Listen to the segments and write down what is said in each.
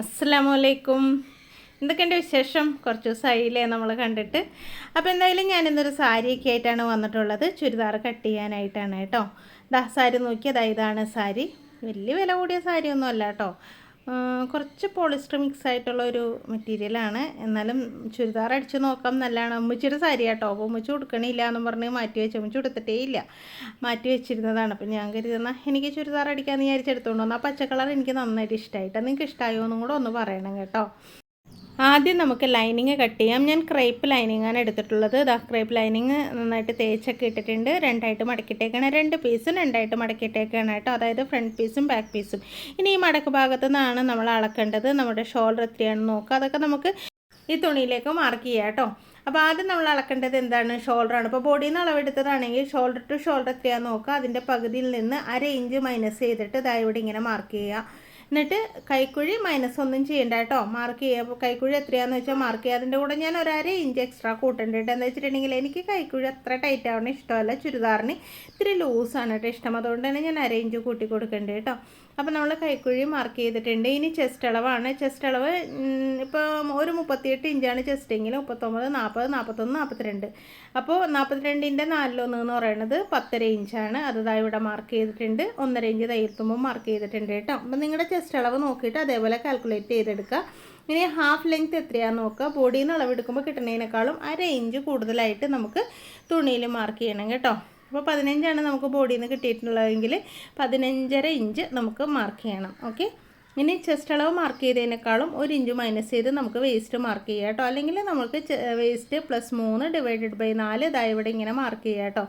അസ്സാം വലൈക്കും എന്തൊക്കെയുണ്ട് വിശേഷം? കുറച്ച് ദിവസമായില്ലേ നമ്മൾ കണ്ടിട്ട്. അപ്പോൾ എന്തായാലും ഞാൻ ഇന്നൊരു സാരിയൊക്കെ ആയിട്ടാണ് വന്നിട്ടുള്ളത്. ചുരിദാർ കട്ട് ചെയ്യാനായിട്ടാണ് കേട്ടോ. ദാ സാരി നോക്കിയതാ ഇതാണ് സാരി. വലിയ വില കൂടിയ സാരി ഒന്നും അല്ല കേട്ടോ. കുറച്ച് പോളിസ്റ്റർ മിക്സ് ആയിട്ടുള്ള ഒരു മെറ്റീരിയലാണ് എന്നാലും ചുരിദാർ അടിച്ച് നോക്കാം നല്ലതാണ്. ഉമ്മച്ചിയുടെ സാരി കേട്ടോ അപ്പോൾ അമ്മച്ചി കൊടുക്കണില്ല എന്ന് പറഞ്ഞ് മാറ്റി വെച്ചു അമ്മച്ചി കൊടുത്തിട്ടേ ഇല്ല. മാറ്റി വെച്ചിരുന്നതാണ്. അപ്പം ഞാൻ കരുതുന്ന എനിക്ക് ചുരിദാർ അടിക്കാമെന്ന് വിചാരിച്ചെടുത്തോണ്ട് വന്നു. ആ പച്ച കളർ എനിക്ക് നന്നായിട്ട് ഇഷ്ടമായിട്ട് നിങ്ങൾക്ക് ഇഷ്ടമായോ എന്നും കൂടെ ഒന്ന് പറയണം കേട്ടോ. ആദ്യം നമുക്ക് ലൈനിങ് കട്ട് ചെയ്യാം. ഞാൻ ക്രേപ്പ് ആണ് എടുത്തിട്ടുള്ളത്. ഇതാ ക്രേപ്പ് ലൈനിങ് നന്നായിട്ട് തേച്ചൊക്കെ ഇട്ടിട്ടുണ്ട്. രണ്ടായിട്ട് മടക്കിയിട്ടേക്കാണ്. രണ്ട് പീസും രണ്ടായിട്ട് മടക്കിയിട്ടേക്കാണ് കേട്ടോ. അതായത് ഫ്രണ്ട് പീസും ബാക്ക് പീസും ഇനി ഈ മടക്ക് ഭാഗത്തു നിന്നാണ് നമ്മൾ അളക്കേണ്ടത്. നമ്മുടെ ഷോൾഡർ എത്രയാണെന്ന് നോക്കുക. അതൊക്കെ നമുക്ക് ഈ തുണിയിലേക്ക് മാർക്ക് ചെയ്യാം കേട്ടോ. അപ്പോൾ ആദ്യം നമ്മൾ അളക്കേണ്ടത് എന്താണ്? ഷോൾഡറാണ് ഇപ്പോൾ ബോഡിയിൽ നിന്ന് അളവെടുത്തതാണെങ്കിൽ ഷോൾഡർ ടു ഷോൾഡർ എത്രയാണെന്ന് നോക്കുക. അതിന്റെ പകുതിയിൽ നിന്ന് അര ഇഞ്ച് മൈനസ് ചെയ്തിട്ട് ഇതാ ഇവിടെ ഇങ്ങനെ മാർക്ക് ചെയ്യുക. എന്നിട്ട് കൈക്കുഴി മൈനസ് ഒന്നും ചെയ്യണ്ട കേട്ടോ. മാർക്ക് ചെയ്യുക കൈക്കുഴി എത്രയാണെന്ന് വെച്ചാൽ മാർക്ക് ചെയ്യുക അതിന്റെ കൂടെ ഞാൻ ഒരര ഇഞ്ച് എക്സ്ട്രാ കൂട്ടേണ്ട കേട്ടോ. എന്താ വെച്ചിട്ടുണ്ടെങ്കിൽ എനിക്ക് കൈക്കുഴി അത്ര ടൈറ്റ് ആവണ ഇഷ്ടമല്ല. ചുരിദാറിന് ഇത്തിരി ലൂസാണ് കേട്ടോ ഇഷ്ടം. അതുകൊണ്ട് തന്നെ ഞാൻ അര ഇഞ്ച് കൂട്ടി കൊടുക്കേണ്ടത് കേട്ടോ. അപ്പോൾ നമ്മൾ കൈക്കുഴി മാർക്ക് ചെയ്തിട്ടുണ്ട്. ഇനി ചെസ്റ്റ് അളവാണ്. ചെസ്റ്റ് അളവ് ഇപ്പോൾ ഒരു മുപ്പത്തിയെട്ട് ഇഞ്ചാണ് ചെസ്റ്റ് എങ്കിൽ മുപ്പത്തൊമ്പത് നാൽപ്പത് നാൽപ്പത്തൊന്ന് നാൽപ്പത്തിരണ്ട് അപ്പോൾ നാൽപ്പത്തിരണ്ടിന്റെ നാലിലൊന്ന് എന്ന് പറയുന്നത് പത്തര ഇഞ്ചാണ് അത് ദാ ഇവിടെ മാർക്ക് ചെയ്തിട്ടുണ്ട്. ഒന്നര ഇഞ്ച് തയ്യൽത്തുമ്പോൾ മാർക്ക് ചെയ്തിട്ടുണ്ട് കേട്ടോ. അപ്പോൾ നിങ്ങളുടെ ചെസ്റ്റ് അളവ് നോക്കിയിട്ട് അതേപോലെ കാൽക്കുലേറ്റ് ചെയ്തെടുക്കുക. ഇനി ഹാഫ് ലെങ്ത് എത്രയാണെന്ന് നോക്കുക. ബോഡിയിൽ നിന്ന് അളവെടുക്കുമ്പോൾ കിട്ടുന്നതിനേക്കാളും അര ഇഞ്ച് കൂടുതലായിട്ട് നമുക്ക് തുണിയിൽ മാർക്ക് ചെയ്യണം കേട്ടോ. അപ്പോൾ പതിനഞ്ചാണ് നമുക്ക് ബോഡിയിൽ നിന്ന് കിട്ടിയിട്ടുള്ളതെങ്കിൽ പതിനഞ്ചര ഇഞ്ച് നമുക്ക് മാർക്ക് ചെയ്യണം ഓക്കെ ഇനി ചെസ്റ്റ് അളവ് മാർക്ക് ചെയ്തതിനേക്കാളും ഒരു ഇഞ്ച് മൈനസ് ചെയ്ത് നമുക്ക് വേസ്റ്റ് മാർക്ക് ചെയ്യാം കേട്ടോ. അല്ലെങ്കിൽ നമുക്ക് വേസ്റ്റ് പ്ലസ് മൂന്ന് ഡിവൈഡഡ് ബൈ നാല് ഇതാ ഇവിടെ ഇങ്ങനെ മാർക്ക് ചെയ്യാം കേട്ടോ.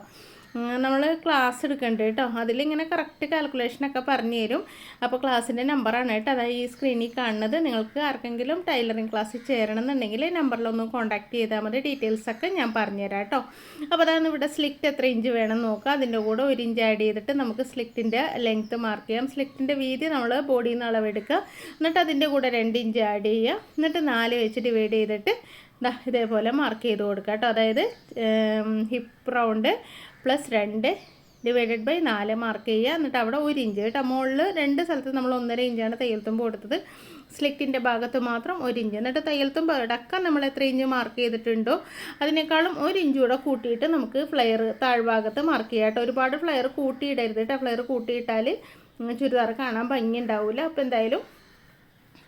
നമ്മൾ ക്ലാസ് എടുക്കേണ്ടത് കേട്ടോ അതിലിങ്ങനെ കറക്റ്റ് കാൽക്കുലേഷനൊക്കെ പറഞ്ഞു തരും. അപ്പോൾ ക്ലാസ്സിന്റെ നമ്പറാണ് കേട്ടോ അതായത് ഈ സ്ക്രീനിൽ കാണുന്നത്. നിങ്ങൾക്ക് ആർക്കെങ്കിലും ടൈലറിങ് ക്ലാസ്സിൽ ചേരണം എന്നുണ്ടെങ്കിൽ നമ്പറിലൊന്ന് കോൺടാക്ട് ചെയ്താൽ മതി. ഡീറ്റെയിൽസൊക്കെ ഞാൻ പറഞ്ഞുതരാം കേട്ടോ അപ്പോൾ അതാണ് ഇവിടെ സ്ലിക്റ്റ് എത്ര ഇഞ്ച് വേണം നോക്കുക അതിന്റെ കൂടെ ഒരു ഇഞ്ച് ആഡ് ചെയ്തിട്ട് നമുക്ക് സ്ലിക്റ്റിന്റെ ലെങ്ത്ത് മാർക്ക് ചെയ്യാം. സ്ലിക്റ്റിന്റെ വീതി നമ്മൾ ബോഡിയിൽ നിന്ന് അളവെടുക്കുക. എന്നിട്ട് അതിന്റെ കൂടെ രണ്ട് ഇഞ്ച് ആഡ് ചെയ്യുക. എന്നിട്ട് നാല് വെച്ച് ഡിവൈഡ് ചെയ്തിട്ട് ദാ ഇതേപോലെ മാർക്ക് ചെയ്ത് കൊടുക്കുക കേട്ടോ അതായത് ഹിപ്പ് റൗണ്ട് പ്ലസ് രണ്ട് ഡിവൈഡഡ് ബൈ നാല് മാർക്ക് ചെയ്യുക. എന്നിട്ട് അവിടെ ഒരു ഇഞ്ച് കേട്ടോ. മുകളിൽ രണ്ട് സ്ഥലത്ത് നമ്മൾ ഒന്നര ഇഞ്ചാണ് തയ്യൽത്തുമ്പ് കൊടുത്തത്. സ്ലിറ്റിന്റെ ഭാഗത്ത് മാത്രം ഒരു ഇഞ്ച്. എന്നിട്ട് തയ്യൽത്തുമ്പ് അടക്കം നമ്മൾ എത്ര ഇഞ്ച് മാർക്ക് ചെയ്തിട്ടുണ്ടോ അതിനേക്കാളും ഒരു ഇഞ്ച് കൂടെ കൂട്ടിയിട്ട് നമുക്ക് ഫ്ലെയർ താഴ്ഭാഗത്ത് മാർക്ക് ചെയ്യാം കേട്ടോ ഒരുപാട് ഫ്ലെയർ കൂട്ടിയിടരുത് കേട്ടോ ഫ്ലെയർ കൂട്ടിയിട്ടാൽ ചുരിദാർ കാണാൻ ഭംഗി ഉണ്ടാവില്ല അപ്പോൾ എന്തായാലും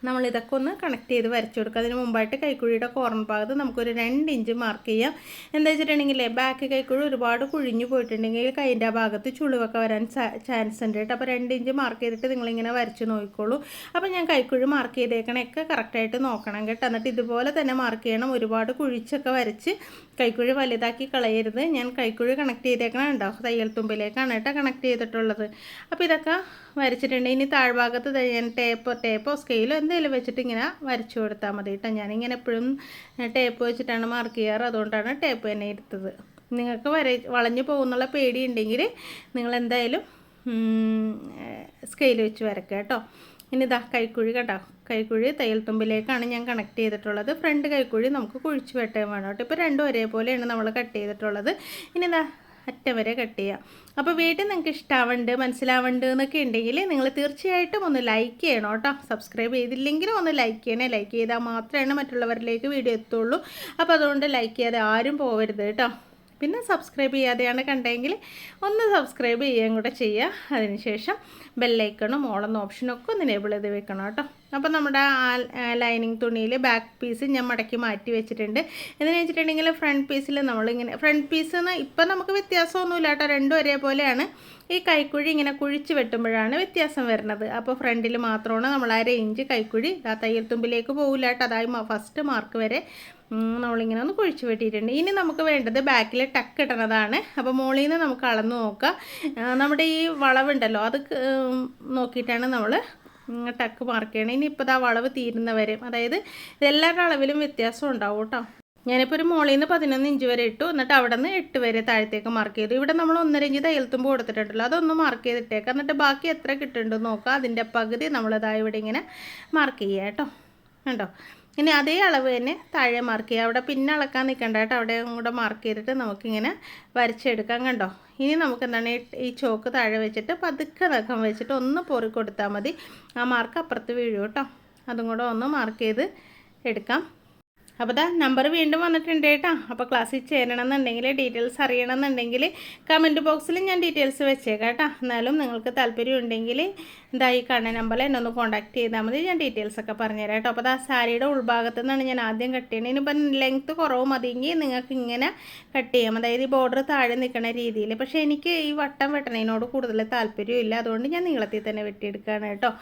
നമ്മൾ ഇതൊക്കെ ഒന്ന് കണക്ട് ചെയ്ത് വരച്ചു കൊടുക്കുക. അതിന് മുമ്പായിട്ട് കൈക്കുഴിയുടെ കോർണർ ഭാഗത്ത് നമുക്കൊരു രണ്ട് ഇഞ്ച് മാർക്ക് ചെയ്യാം. എന്താ വെച്ചിട്ടുണ്ടെങ്കിൽ ബാക്ക് കൈക്കുഴി ഒരുപാട് കുഴിഞ്ഞു പോയിട്ടുണ്ടെങ്കിൽ കൈന്റെ ആ ഭാഗത്ത് ചുളിവൊക്കെ വരാൻ ചാൻസ് ഉണ്ട് കേട്ടോ. അപ്പോൾ രണ്ട് ഇഞ്ച് മാർക്ക് ചെയ്തിട്ട് നിങ്ങളിങ്ങനെ വരച്ച് നോക്കിക്കോളൂ. അപ്പോൾ ഞാൻ കൈക്കുഴി മാർക്ക് ചെയ്തേക്കണൊക്കെ കറക്റ്റായിട്ട് നോക്കണം കേട്ടോ. എന്നിട്ട് ഇതുപോലെ തന്നെ മാർക്ക് ചെയ്യണം. ഒരുപാട് കുഴിച്ചൊക്കെ വരച്ച് കൈക്കുഴി വലുതാക്കി കളയരുത്. ഞാൻ കൈക്കുഴി കണക്ട് ചെയ്തേക്കണം ഉണ്ടോ തയ്യൽ തുമ്പിലേക്കാണ് കേട്ടോ കണക്ട് ചെയ്തിട്ടുള്ളത്. അപ്പോൾ ഇതൊക്കെ വരച്ചിട്ടുണ്ട്. ഇനി താഴ്ഭാഗത്ത് ഞാൻ ടേപ്പോ ടേപ്പോ സ്കെയിലോ എന്തെങ്കിലും വെച്ചിട്ട് ഇങ്ങനെ വരച്ചു കൊടുത്താൽ മതി കേട്ടോ ഞാനിങ്ങനെ എപ്പോഴും ടേപ്പ് വെച്ചിട്ടാണ് മാർക്ക് ചെയ്യാറ്. അതുകൊണ്ടാണ് ടേപ്പ് തന്നെ എടുത്തത്. നിങ്ങൾക്ക് വര വളഞ്ഞു പോകുന്നുള്ള പേടിയുണ്ടെങ്കിൽ നിങ്ങൾ എന്തായാലും സ്കെയിൽ വെച്ച് വരക്കുക കേട്ടോ ഇനി ഇതാ കൈക്കുഴി കേട്ടോ കൈക്കുഴി തയ്യൽ തുമ്പിലേക്കാണ് ഞാൻ കണക്ട് ചെയ്തിട്ടുള്ളത്. ഫ്രണ്ട് കൈക്കുഴി നമുക്ക് കുഴിച്ച് വെട്ടേ വേണം കേട്ടോ ഇപ്പോൾ രണ്ടും ഒരേപോലെയാണ് നമ്മൾ കട്ട് ചെയ്തിട്ടുള്ളത്. ഇനി ഇതാ അറ്റം വരെ കട്ട് ചെയ്യാം. അപ്പോൾ വീട്ടിൽ നിങ്ങൾക്ക് ഇഷ്ടാവുന്നുണ്ട് മനസ്സിലാവുന്നുണ്ട് എന്നൊക്കെ ഉണ്ടെങ്കിൽ നിങ്ങൾ തീർച്ചയായിട്ടും ഒന്ന് ലൈക്ക് ചെയ്യണം കേട്ടോ. സബ്സ്ക്രൈബ് ചെയ്തില്ലെങ്കിലും ഒന്ന് ലൈക്ക് ചെയ്യണേ. ലൈക്ക് ചെയ്താൽ മാത്രമേ മറ്റുള്ളവരിലേക്ക് വീഡിയോ എത്തുള്ളൂ. അപ്പോൾ അതുകൊണ്ട് ലൈക്ക് ചെയ്യാതെ ആരും പോകരുത് കേട്ടോ. പിന്നെ സബ്സ്ക്രൈബ് ചെയ്യാതെയാണ് കണ്ടെങ്കിൽ ഒന്ന് സബ്സ്ക്രൈബ് ചെയ്യുകയും കൂടെ ചെയ്യുക. അതിനുശേഷം ബെല്ലൈക്കണും ഓളെന്ന ഓപ്ഷനും ഒക്കെ ഒന്ന് എനേബിൾ ചെയ്ത് വെക്കണം കേട്ടോ. അപ്പോൾ നമ്മുടെ ലൈനിങ് തുണിയിൽ ബാക്ക് പീസ് ഞാൻ മടക്കി മാറ്റി വെച്ചിട്ടുണ്ട്. എന്ന് വെച്ചിട്ടുണ്ടെങ്കിൽ ഫ്രണ്ട് പീസിൽ നമ്മളിങ്ങനെ ഫ്രണ്ട് പീസ് എന്ന് ഇപ്പം നമുക്ക് വ്യത്യാസമൊന്നുമില്ല കേട്ടോ. രണ്ടും ഒരേപോലെയാണ്. ഈ കൈക്കുഴി ഇങ്ങനെ കുഴിച്ച് വെട്ടുമ്പോഴാണ് വ്യത്യാസം വരുന്നത്. അപ്പോൾ ഫ്രണ്ടിൽ മാത്രമാണ് നമ്മൾ ആ ഇഞ്ച് കൈക്കുഴി ആ തയ്യൽ തുമ്പിലേക്ക് പോകില്ല കേട്ടോ. അതായത് ഫസ്റ്റ് മാർക്ക് വരെ നമ്മളിങ്ങനെ ഒന്ന് കുഴിച്ച് വെട്ടിയിട്ടുണ്ട്. ഇനി നമുക്ക് വേണ്ടത് ബാക്കിൽ ടക്ക് ഇടണതാണ്. അപ്പോൾ മുകളിൽ നിന്ന് നമുക്ക് അളന്ന് നോക്കാം. നമ്മുടെ ഈ വളവുണ്ടല്ലോ അത് നോക്കിയിട്ടാണ് നമ്മൾ ടക്ക് മാർക്ക് ചെയ്യണം. ഇനി ഇപ്പോൾ ആ വളവ് തീരുന്നവരെ അതായത് ഇതെല്ലാവരുടെ അളവിലും വ്യത്യാസം ഉണ്ടാവും കേട്ടോ. ഞാനിപ്പോൾ ഒരു മുകളിൽ നിന്ന് പതിനൊന്ന് ഇഞ്ച് വരെ ഇട്ടു. എന്നിട്ട് അവിടെ നിന്ന് എട്ട് വരെ താഴത്തേക്ക് മാർക്ക് ചെയ്തു. ഇവിടെ നമ്മൾ ഒന്നര ഇഞ്ച് തയ്യൽത്തുമ്പോൾ കൊടുത്തിട്ടുണ്ടല്ലോ അതൊന്ന് മാർക്ക് ചെയ്തിട്ടേക്കാം. എന്നിട്ട് ബാക്കി എത്ര കിട്ടുന്നുണ്ടെന്ന് നോക്കാം. അതിന്റെ പകുതി നമ്മളിതാ ഇവിടെ ഇങ്ങനെ മാർക്ക് ചെയ്യാം കേട്ടോ. കണ്ടോ? ഇനി അതേ അളവ് തന്നെ താഴെ മാർക്ക് ചെയ്യുക. അവിടെ പിന്നെ അളക്കാൻ നിൽക്കണ്ട കേട്ടോ. അവിടെ കൂടെ മാർക്ക് ചെയ്തിട്ട് നമുക്കിങ്ങനെ വരച്ചെടുക്കാം കണ്ടോ? ഇനി നമുക്ക് എന്താണ് ഈ ചോക്ക് താഴെ വെച്ചിട്ട് പതുക്കെ നഖം വെച്ചിട്ട് ഒന്ന് പൊറി കൊടുത്താൽ മതി. ആ മാർക്ക് അപ്പുറത്ത് വീഴും കേട്ടോ. അതും കൂടെ ഒന്ന് മാർക്ക് ചെയ്ത് എടുക്കാം. അപ്പോൾ ദാ നമ്പർ വീണ്ടും വന്നിട്ടുണ്ട് കേട്ടോ. അപ്പോൾ ക്ലാസ്സിൽ ചേരണം എന്നുണ്ടെങ്കിൽ ഡീറ്റെയിൽസ് അറിയണം എന്നുണ്ടെങ്കിൽ കമന്റ് ബോക്സിൽ ഞാൻ ഡീറ്റെയിൽസ് വെച്ചേക്കാം കേട്ടോ. എന്നാലും നിങ്ങൾക്ക് താല്പര്യം ഉണ്ടെങ്കിൽ എന്താ ഈ കാണുന്ന നമ്പറിൽ എന്നെ ഒന്ന് കോൺടാക്ട് ചെയ്താൽ മതി. ഞാൻ ഡീറ്റെയിൽസ് ഒക്കെ പറഞ്ഞുതരാം കേട്ടോ. അപ്പോൾ ആ സാരിയുടെ ഉൾഭാഗത്തു നിന്നാണ് ഞാൻ ആദ്യം കട്ട് ചെയ്യുന്നത്. ഇനിയിപ്പം ലെങ്ത്ത് കുറവ് മതിയെങ്കിൽ നിങ്ങൾക്ക് ഇങ്ങനെ കട്ട് ചെയ്യാം. അതായത് ഈ ബോർഡർ താഴെ നിൽക്കുന്ന രീതിയിൽ. പക്ഷേ എനിക്ക് ഈ വട്ടം വെട്ടണതിനോട് കൂടുതൽ താല്പര്യമില്ല. അതുകൊണ്ട് ഞാൻ നീളത്തിൽ തന്നെ വെട്ടിയെടുക്കുകയാണ് കേട്ടോ.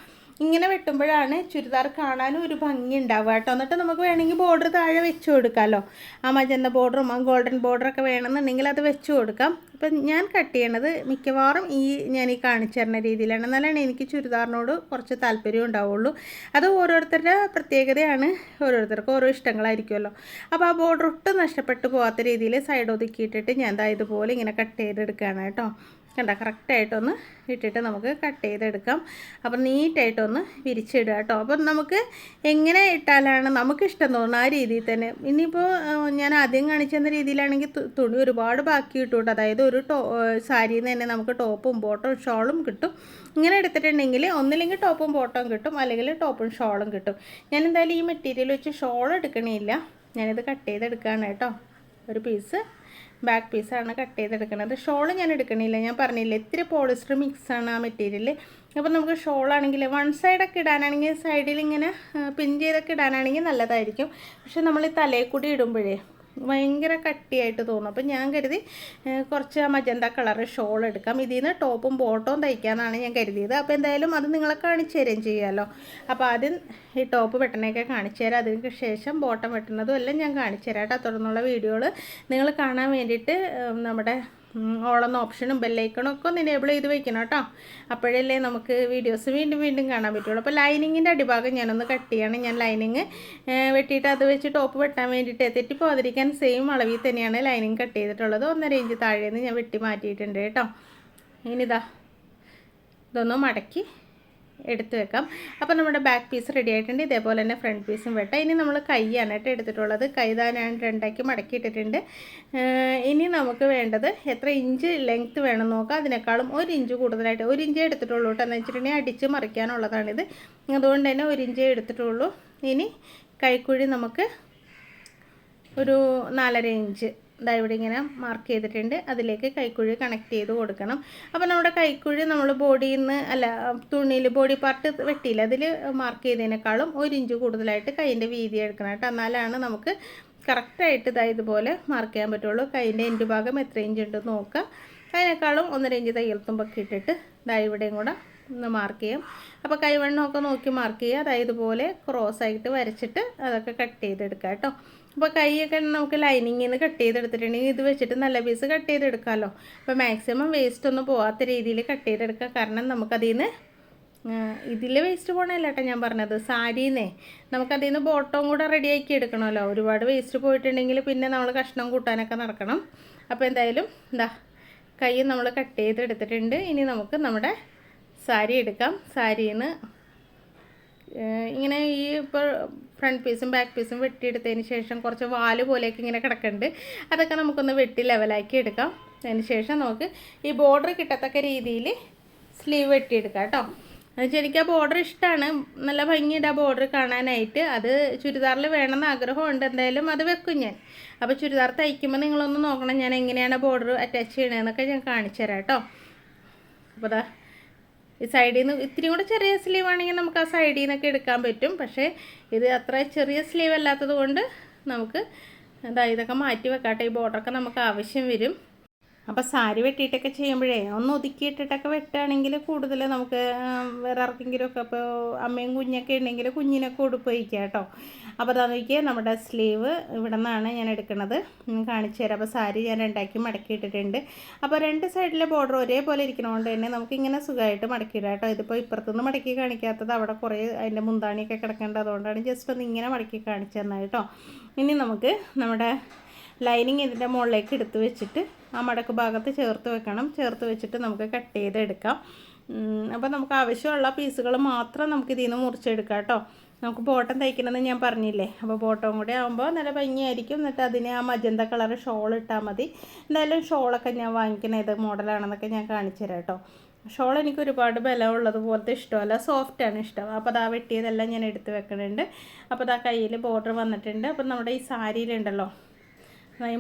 ഇങ്ങനെ വെട്ടുമ്പോഴാണ് ചുരിദാർ കാണാനും ഒരു ഭംഗി ഉണ്ടാവുക കേട്ടോ. എന്നിട്ട് നമുക്ക് വേണമെങ്കിൽ ബോർഡർ താഴെ വെച്ച് കൊടുക്കാമല്ലോ ആ മജന്ത ബോർഡറും ആ ഗോൾഡൻ ബോർഡറൊക്കെ വേണമെന്നുണ്ടെങ്കിൽ അത് വെച്ച് കൊടുക്കാം. ഇപ്പം ഞാൻ കട്ട് ചെയ്യണത് മിക്കവാറും ഈ ഞാൻ ഈ കാണിച്ചു തരുന്ന രീതിയിലാണ്. എന്നാലാണ് എനിക്ക് ചുരിദാറിനോട് കുറച്ച് താല്പര്യം ഉണ്ടാവുള്ളൂ. അത് ഓരോരുത്തരുടെ പ്രത്യേകതയാണ്. ഓരോരുത്തർക്കും ഓരോ ഇഷ്ടങ്ങളായിരിക്കുമല്ലോ. അപ്പോൾ ആ ബോർഡർ ഒട്ടും നഷ്ടപ്പെട്ടു പോകാത്ത രീതിയിൽ സൈഡ് ഒതുക്കിയിട്ടിട്ട് ഞാൻ ദാ ഇതുപോലെ ഇങ്ങനെ കട്ട് ചെയ്തെടുക്കുകയാണ് കേട്ടോ. കണ്ട കറക്റ്റായിട്ടൊന്ന് ഇട്ടിട്ട് നമുക്ക് കട്ട് ചെയ്തെടുക്കാം. അപ്പം നീറ്റായിട്ടൊന്ന് വിരിച്ചിടുക കേട്ടോ. അപ്പം നമുക്ക് എങ്ങനെ ഇട്ടാലാണ് നമുക്ക് ഇഷ്ടം തോന്നുന്നത്? ആ രീതിയിൽ തന്നെ. ഇനിയിപ്പോൾ ഞാൻ ആദ്യം കാണിച്ചെന്ന രീതിയിലാണെങ്കിൽ തുണി ഒരുപാട് ബാക്കി കിട്ടും. അതായത് ഒരു ടോ സാരിയിൽ നിന്ന് തന്നെ നമുക്ക് ടോപ്പും ബോട്ടും ഷോളും കിട്ടും. ഇങ്ങനെ എടുത്തിട്ടുണ്ടെങ്കിൽ ഒന്നില്ലെങ്കിൽ ടോപ്പും ബോട്ടവും കിട്ടും അല്ലെങ്കിൽ ടോപ്പും ഷോളും കിട്ടും. ഞാൻ എന്തായാലും ഈ മെറ്റീരിയൽ വെച്ച് ഷോൾ എടുക്കണില്ല. ഞാനിത് കട്ട് ചെയ്തെടുക്കുകയാണ് കേട്ടോ. ഒരു പീസ് ബാക്ക് പീസാണ് കട്ട് ചെയ്തെടുക്കുന്നത് ഷോൾ ഞാൻ എടുക്കണില്ല. ഞാൻ പറഞ്ഞില്ല ഇത്തിരി പോളിസ്റ്റർ മിക്സാണ് ആ മെറ്റീരിയൽ അപ്പോൾ നമുക്ക് ഷോളാണെങ്കിൽ വൺ സൈഡൊക്കെ ഇടാനാണെങ്കിൽ സൈഡിൽ ഇങ്ങനെ പിൻ ചെയ്തൊക്കെ ഇടാനാണെങ്കിൽ നല്ലതായിരിക്കും. പക്ഷെ നമ്മൾ ഈ തലയിൽ കൂടി ഇടുമ്പോഴേ ഭയങ്കര കട്ടിയായിട്ട് തോന്നും. അപ്പം ഞാൻ കരുതി കുറച്ച് മജന്ത കളർ ഷോൾ എടുക്കാം. ഇതിൽ നിന്ന് ടോപ്പും ബോട്ടവും തയ്ക്കാമെന്നാണ് ഞാൻ കരുതിയത്. അപ്പോൾ എന്തായാലും അത് നിങ്ങളെ കാണിച്ചു തരുകയും ചെയ്യാമല്ലോ അപ്പോൾ ആദ്യം ഈ ടോപ്പ് വെട്ടണയൊക്കെ കാണിച്ചു തരാം. അതിന് ശേഷം ബോട്ടം വെട്ടുന്നതും എല്ലാം ഞാൻ കാണിച്ചു തരാം കേട്ടോ. തുടർന്നുള്ള വീഡിയോകൾ നിങ്ങൾ കാണാൻ വേണ്ടിയിട്ട് നമ്മുടെ ഓളെന്ന ഓപ്ഷനും ബെല്ലൈക്കണും ഒക്കെ ഒന്ന് എനേബിൾ ചെയ്ത് വെക്കണം കേട്ടോ അപ്പോഴല്ലേ നമുക്ക് വീഡിയോസ് വീണ്ടും വീണ്ടും കാണാൻ പറ്റുള്ളൂ. അപ്പോൾ ലൈനിങ്ങിന്റെ അടിഭാഗം ഞാനൊന്ന് കട്ട് ചെയ്യണം. ഞാൻ ലൈനിങ് വെട്ടിയിട്ട് അത് വെച്ച് ടോപ്പ് വെട്ടാൻ വേണ്ടിയിട്ട് തെറ്റി തെറ്റിപ്പോകാതിരിക്കാൻ സെയിം അളവിൽ തന്നെയാണ് ലൈനിങ് കട്ട് ചെയ്തിട്ടുള്ളത്. ഒന്നര ഇഞ്ച് താഴേന്ന് ഞാൻ വെട്ടി മാറ്റിയിട്ടുണ്ട് കേട്ടോ ഇനിതാ ഇതൊന്ന് മടക്കി എടുത്ത് വെക്കാം. അപ്പോൾ നമ്മുടെ ബാക്ക് പീസ് റെഡി ആയിട്ടുണ്ട്. ഇതേപോലെ തന്നെ ഫ്രണ്ട് പീസും വെട്ടാം. ഇനി നമ്മൾ കൈയാണ് കേട്ടോ എടുത്തിട്ടുള്ളത്. കൈ താ ഞാൻ രണ്ടാക്കി മടക്കി ഇട്ടിട്ടുണ്ട് ഇനി നമുക്ക് വേണ്ടത് എത്ര ഇഞ്ച് ലെങ്ത്ത് വേണം നോക്കാം. അതിനേക്കാളും ഒരു ഇഞ്ച് കൂടുതലായിട്ട്. ഒരു ഇഞ്ച് എടുത്തിട്ടുള്ളൂ കേട്ടോ. എന്ന് വെച്ചിട്ടുണ്ടെങ്കിൽ അടിച്ച് മറിക്കാനുള്ളതാണിത്. അതുകൊണ്ട് തന്നെ ഒരു ഇഞ്ചേ എടുത്തിട്ടുള്ളൂ. ഇനി കൈക്കുഴി നമുക്ക് ഒരു നാലര ഇഞ്ച് ഇതാ ഇവിടെ ഇങ്ങനെ മാർക്ക് ചെയ്തിട്ടുണ്ട്. അതിലേക്ക് കൈക്കുഴി കണക്ട് ചെയ്ത് കൊടുക്കണം. അപ്പോൾ നമ്മുടെ കൈക്കുഴി നമ്മൾ ബോഡിയിൽ നിന്ന് അല്ല തുണിയിൽ ബോഡി പാർട്ട് വെട്ടിയില്ല? അതിൽ മാർക്ക് ചെയ്തതിനേക്കാളും ഒരു ഇഞ്ച് കൂടുതലായിട്ട് കൈയിന്റെ വീതി എടുക്കണം കേട്ടോ. എന്നാലാണ് നമുക്ക് കറക്റ്റായിട്ട് ഇതാ ഇതുപോലെ മാർക്ക് ചെയ്യാൻ പറ്റുള്ളൂ. കൈയിന്റെ എന്റെ ഭാഗം എത്ര ഇഞ്ച് ഉണ്ടെന്ന് നോക്കുക അതിനേക്കാളും ഒന്നര ഇഞ്ച് തയ്യൽ തുമ്പൊക്കെ ഇട്ടിട്ട് ഇതാ ഇവിടെയും കൂടെ ഒന്ന് മാർക്ക് ചെയ്യാം. അപ്പോൾ കൈവണ്ണമൊക്കെ നോക്കി മാർക്ക് ചെയ്യുക. അതായത് ഇതുപോലെ ആയിട്ട് വരച്ചിട്ട് അതൊക്കെ കട്ട് ചെയ്തെടുക്കുക കേട്ടോ. അപ്പോൾ കൈയൊക്കെ നമുക്ക് ലൈനിങ്ങിൽ നിന്ന് കട്ട് ചെയ്തെടുത്തിട്ടുണ്ടെങ്കിൽ ഇത് വെച്ചിട്ട് നല്ല പീസ് കട്ട് ചെയ്തെടുക്കാമല്ലോ അപ്പോൾ മാക്സിമം വേസ്റ്റ് ഒന്നും പോകാത്ത രീതിയിൽ കട്ട് ചെയ്തെടുക്കുക. കാരണം നമുക്കതിൽ നിന്ന് ഇതിൽ വേസ്റ്റ് പോകണമല്ല കേട്ടോ ഞാൻ പറഞ്ഞത്. സാരീന്നേ. നമുക്കതിൽ നിന്ന് ബോട്ടവും കൂടെ റെഡിയാക്കി എടുക്കണമല്ലോ. ഒരുപാട് വേസ്റ്റ് പോയിട്ടുണ്ടെങ്കിൽ പിന്നെ നമ്മൾ കഷ്ണം കൂട്ടാനൊക്കെ നടക്കണം. അപ്പോൾ എന്തായാലും എന്താ കൈ നമ്മൾ കട്ട് ചെയ്തെടുത്തിട്ടുണ്ട്. ഇനി നമുക്ക് നമ്മുടെ സാരി എടുക്കാം. സാരിയിൽ നിന്ന് ഇങ്ങനെ ഈ ഇപ്പോൾ ഫ്രണ്ട് പീസും ബാക്ക് പീസും വെട്ടിയെടുത്തതിന് ശേഷം കുറച്ച് വാൽ പോലെയൊക്കെ ഇങ്ങനെ കിടക്കുന്നുണ്ട് അതൊക്കെ നമുക്കൊന്ന് വെട്ടി ലെവലാക്കി എടുക്കാം. അതിന് ശേഷം നമുക്ക് ഈ ബോർഡർ കിട്ടത്തക്ക രീതിയിൽ സ്ലീവ് വെട്ടിയെടുക്കാം കേട്ടോ. എനിക്ക് ആ ബോർഡർ ഇഷ്ടമാണ് നല്ല ഭംഗിയുണ്ട് ആ ബോർഡർ കാണാനായിട്ട്. അത് ചുരിദാറിൽ വേണമെന്ന് ആഗ്രഹമുണ്ട്. എന്തായാലും അത് വെക്കും ഞാൻ. അപ്പോൾ ചുരിദാർ തയ്ക്കുമ്പോൾ നിങ്ങളൊന്ന് നോക്കണം ഞാൻ എങ്ങനെയാണ് ബോർഡർ അറ്റാച്ച് ചെയ്യണതെന്നൊക്കെ ഞാൻ കാണിച്ചു തരാം കേട്ടോ അപ്പോൾ ഈ സൈഡിൽ നിന്ന് ഇത്തിരി കൂടെ ചെറിയ സ്ലീവ് ആണെങ്കിൽ നമുക്ക് ആ സൈഡിൽ നിന്നൊക്കെ എടുക്കാൻ പറ്റും. പക്ഷേ ഇത് അത്ര ചെറിയ സ്ലീവ് അല്ലാത്തത് കൊണ്ട് നമുക്ക് എന്താ ഇതൊക്കെ മാറ്റി വെക്കാട്ടെ. ഈ ബോർഡറൊക്കെ നമുക്ക് ആവശ്യം വരും. അപ്പോൾ സാരി വെട്ടിയിട്ടൊക്കെ ചെയ്യുമ്പോഴേ ഒന്ന് ഒതുക്കിയിട്ടിട്ടൊക്കെ വെട്ടുകയാണെങ്കിൽ കൂടുതൽ നമുക്ക് വേറെ ആർക്കെങ്കിലും ഒക്കെ ഇപ്പോൾ അമ്മയും കുഞ്ഞൊക്കെ ഉണ്ടെങ്കിൽ കുഞ്ഞിനൊക്കെ ഉടുപ്പ് വയ്ക്കുക കേട്ടോ. അപ്പോൾ അതാ നോക്കിയാൽ നമ്മുടെ സ്ലീവ് ഇവിടെ നിന്നാണ് ഞാൻ എടുക്കുന്നത്. കാണിച്ചു തരാം. അപ്പോൾ സാരി ഞാൻ രണ്ടാക്കി മടക്കിയിട്ടിട്ടുണ്ട് അപ്പോൾ രണ്ട് സൈഡിലെ ബോർഡർ ഒരേപോലെ ഇരിക്കണതുകൊണ്ട് തന്നെ നമുക്കിങ്ങനെ സുഖമായിട്ട് മടക്കിയിടാം കേട്ടോ. ഇതിപ്പോൾ ഇപ്പുറത്തുനിന്ന് മടക്കി കാണിക്കാത്തത് അവിടെ കുറേ അതിന്റെ മുന്താണിയൊക്കെ കിടക്കേണ്ടത് അതുകൊണ്ടാണ് ജസ്റ്റ് ഒന്ന് ഇങ്ങനെ മടക്കി കാണിച്ചു തന്നെ കേട്ടോ. ഇനി നമുക്ക് നമ്മുടെ ലൈനിങ് ഇതിന്റെ മുകളിലേക്ക് എടുത്ത് വെച്ചിട്ട് ആ മടക്ക് ഭാഗത്ത് ചേർത്ത് വെക്കണം. ചേർത്ത് വെച്ചിട്ട് നമുക്ക് കട്ട് ചെയ്തെടുക്കാം. അപ്പോൾ നമുക്ക് ആവശ്യമുള്ള പീസുകൾ മാത്രം നമുക്ക് ഇതിൽ നിന്ന് മുറിച്ചെടുക്കാം കേട്ടോ. നമുക്ക് ബോട്ടം തയ്ക്കണമെന്ന് ഞാൻ പറഞ്ഞില്ലേ? അപ്പോൾ ബോട്ടം കൂടെ ആകുമ്പോൾ നല്ല ഭംഗിയായിരിക്കും. എന്നിട്ട് അതിന് ആ മജന്ത കളർ ഷോൾ ഇട്ടാൽ മതി. എന്തായാലും ഷോളൊക്കെ ഞാൻ വാങ്ങിക്കുന്ന ഏത് മോഡലാണെന്നൊക്കെ ഞാൻ കാണിച്ചു തരാം കേട്ടോ. ഷോൾ എനിക്ക് ഒരുപാട് ബലമുള്ളത് പോലത്തെ ഇഷ്ടമല്ല. സോഫ്റ്റാണ് ഇഷ്ടം. അപ്പോൾ അതാ വെട്ടിയതെല്ലാം ഞാൻ എടുത്ത് വെക്കുന്നുണ്ട് അപ്പോൾ അതാ കയ്യിൽ ബോർഡർ വന്നിട്ടുണ്ട്. അപ്പം നമ്മുടെ ഈ സാരിയിലുണ്ടല്ലോ.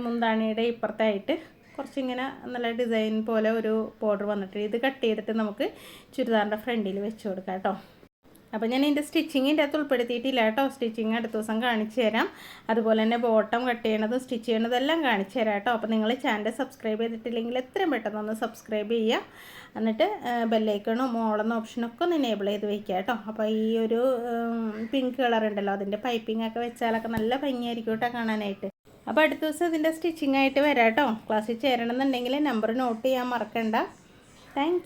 മുന്താണിയുടെ ഇപ്പുറത്തായിട്ട് കുറച്ചിങ്ങനെ നല്ല ഡിസൈൻ പോലെ ഒരു ബോർഡർ വന്നിട്ട് ഇത് കട്ട് ചെയ്തിട്ട് നമുക്ക് ചുരിദാറിന്റെ ഫ്രണ്ടിൽ വെച്ച് കൊടുക്കാം കേട്ടോ. അപ്പോൾ ഞാൻ ഇതിന്റെ സ്റ്റിച്ചിങ്ങിന്റെ അകത്ത് ഉൾപ്പെടുത്തിയിട്ടില്ല കേട്ടോ. സ്റ്റിച്ചിങ് അടുത്ത ദിവസം കാണിച്ചു തരാം. അതുപോലെ തന്നെ ബോട്ടം കട്ട് ചെയ്യണതും സ്റ്റിച്ച് ചെയ്യണതെല്ലാം കാണിച്ചു തരാം കേട്ടോ. അപ്പോൾ നിങ്ങൾ ചാനൽ സബ്സ്ക്രൈബ് ചെയ്തിട്ടില്ലെങ്കിൽ എത്രയും പെട്ടെന്ന് ഒന്ന് സബ്സ്ക്രൈബ് ചെയ്യുക എന്നിട്ട് ബെല്ലൈക്കണും മോളെന്ന ഓപ്ഷനൊക്കെ ഒന്ന് എനേബിൾ ചെയ്ത് വയ്ക്കുക കേട്ടോ. അപ്പോൾ ഈ ഒരു പിങ്ക് കളർ ഉണ്ടല്ലോ അതിന്റെ പൈപ്പിംഗ് ഒക്കെ വെച്ചാലൊക്കെ നല്ല ഭംഗിയായിരിക്കും കേട്ടോ കാണാനായിട്ട്. അപ്പോൾ അടുത്ത ദിവസം ഇതിന്റെ സ്റ്റിച്ചിങ് ആയിട്ട് വരാം കേട്ടോ. ക്ലാസ്സിൽ ചേരണമെന്നുണ്ടെങ്കിൽ നമ്പർ നോട്ട് ചെയ്യാൻ മറക്കണ്ട. താങ്ക്